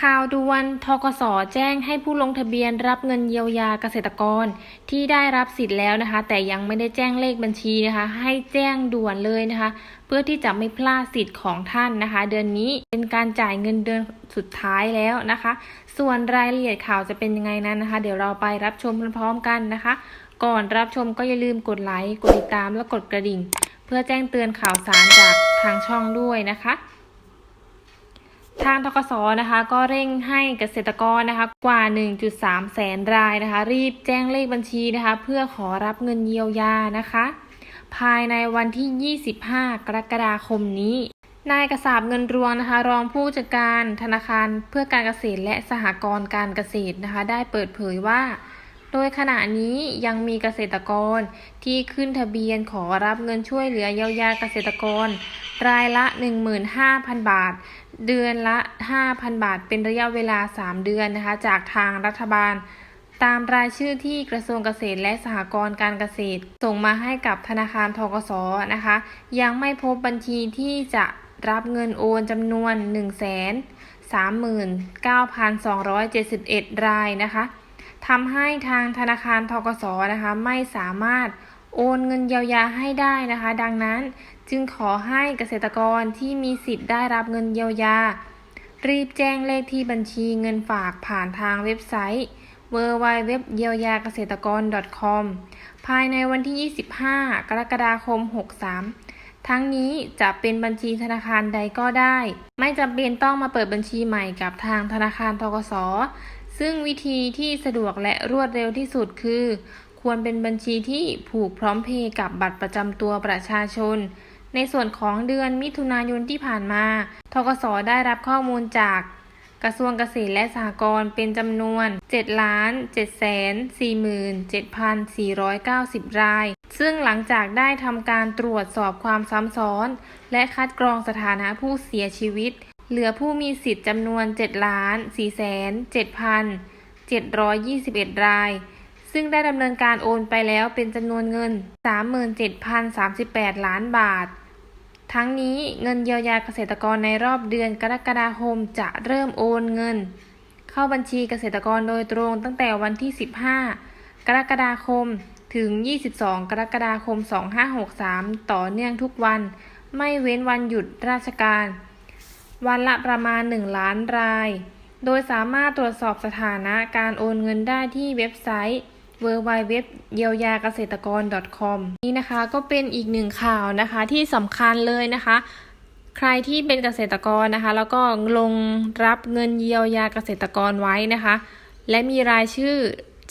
ข่าวด่วนทกสแจ้งให้ผู้ลงทะเบียนรับเงินเยียวยาเกษตรกร ที่ได้รับสิทธิ์แล้วนะคะ แต่ยังไม่ได้แจ้งเลขบัญชีนะคะ ให้แจ้งด่วนเลยนะคะ เพื่อที่จะไม่พลาดสิทธิ์ของท่านนะคะ เดือนนี้เป็นการจ่ายเงินเดือนสุดท้ายแล้วนะคะ ส่วนรายละเอียดข่าวจะเป็นยังไงนั้นนะคะ เดี๋ยวเราไปรับชมพร้อมๆกันนะคะ ก่อนรับชมก็อย่าลืมกดไลค์กดติดตามและกดกระดิ่ง เพื่อแจ้งเตือนข่าวสารจากทางช่องด้วยนะคะ ทางทกสนะคะ ก็เร่งให้เกษตรกรนะคะกว่า 1.3 แสนรายนะคะ รีบแจ้งเลขบัญชีนะคะ เพื่อขอรับเงินเยียวยานะคะ ภายในวันที่ 25 กรกฎาคมนี้นายกระสาบเงินรวงนะคะ รองผู้จัดการธนาคารเพื่อการเกษตรและสหกรณ์การเกษตรนะคะ ได้เปิดเผยว่า ดยขณะนี้ยังมีเกษตรกรที่ขึ้นทะเบียนขอรับเงินช่วยเหลือเยียวยาเกษตรกร รายละ 15,000 บาท เดือนละ 5,000 บาท เป็นระยะเวลา 3 เดือนนะคะ จากทางรัฐบาล ตามรายชื่อที่กระทรวงเกษตรและสหกรณ์การเกษตร ส่งมาให้กับธนาคารทกสนะคะ ยังไม่พบบัญชีที่จะรับเงินโอนจำนวน 1 3 39,271 รายนะคะ ทำให้ทางธนาคารทกสนะคะไม่สามารถโอนเงินเยียวยาให้ได้นะคะ ดังนั้นจึงขอให้เกษตรกรที่มีสิทธิ์ได้รับเงินเยียวยา รีบแจ้งเลขที่บัญชีเงินฝากผ่านทางเว็บไซต์ w w w เยียวยาเกษตรกร .com ภายในวันที่ 25 กรกฎาคม 63 ทั้งนี้จะเป็นบัญชีธนาคารใดก็ได้ ไม่จำเป็นต้องมาเปิดบัญชีใหม่กับทางธนาคารทกส ซึ่งวิธีที่สะดวกและรวดเร็วที่สุดคือ ควรเป็นบัญชีที่ผูกพร้อมเพย์กับบัตรประจำตัวประชาชน ในส่วนของเดือนมิถุนายนที่ผ่านมา ทกสได้รับข้อมูลจากกระทรวงเกษตรและสหกรณ์เป็นจำนวน 7 ล้าน7แสน47,490 ราย ซึ่งหลังจากได้ทำการตรวจสอบความซ้ำซ้อน และคัดกรองสถานะผู้เสียชีวิต เหลือผู้มีสิทธิ์จำนวน 7 ล้าน4แสน7,721 ราย ซึ่งได้ดำเนินการโอนไปแล้วเป็นจำนวนเงิน 37,038 ล้านบาท ทั้งนี้เงินเยียวยาเกษตรกรในรอบเดือนกรกฎาคมจะเริ่มโอนเงิน เข้าบัญชีเกษตรกรโดยตรงตั้งแต่วันที่ 15 กรกฎาคม ถึง 22 กรกฎาคม 2563 ต่อเนื่องทุกวัน ไม่เว้นวันหยุดราชการ วันละประมาณ 1 ล้านราย โดยสามารถตรวจสอบสถานะการโอนเงินได้ที่เว็บไซต์ w w w เยียวยาเกษตรกร .com นี่นะคะก็เป็นอีกหนึ่งข่าวนะคะที่สำคัญเลยนะคะ ใครที่เป็นเกษตรกรนะคะ แล้วก็ลงรับเงินเยียวยาเกษตรกรไว้นะคะ และมีรายชื่อ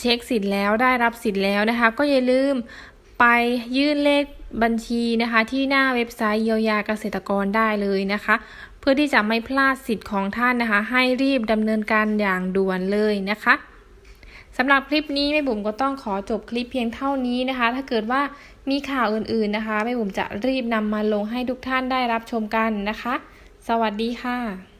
เช็คสิทธิ์แล้วได้รับสิทธิ์แล้วนะคะ ก็อย่าลืมไปยื่นเลขบัญชีนะคะ ที่หน้าเว็บไซต์เยียวยาเกษตรกรได้เลยนะคะ พื่อที่จะไม่พลาดสิทธิ์ของท่านนะคะ ให้รีบดำเนินการอย่างด่วนเลยนะคะสำหรับคลิปนี้แม่บุ๋มก็ต้องขอจบคลิปเพียงเท่านี้นะคะ ถ้าเกิดว่ามีข่าวอื่นๆนะคะแม่บุ๋มจะรีบนำมาลงให้ทุกท่านได้รับชมกันนะคะ สวัสดีค่ะ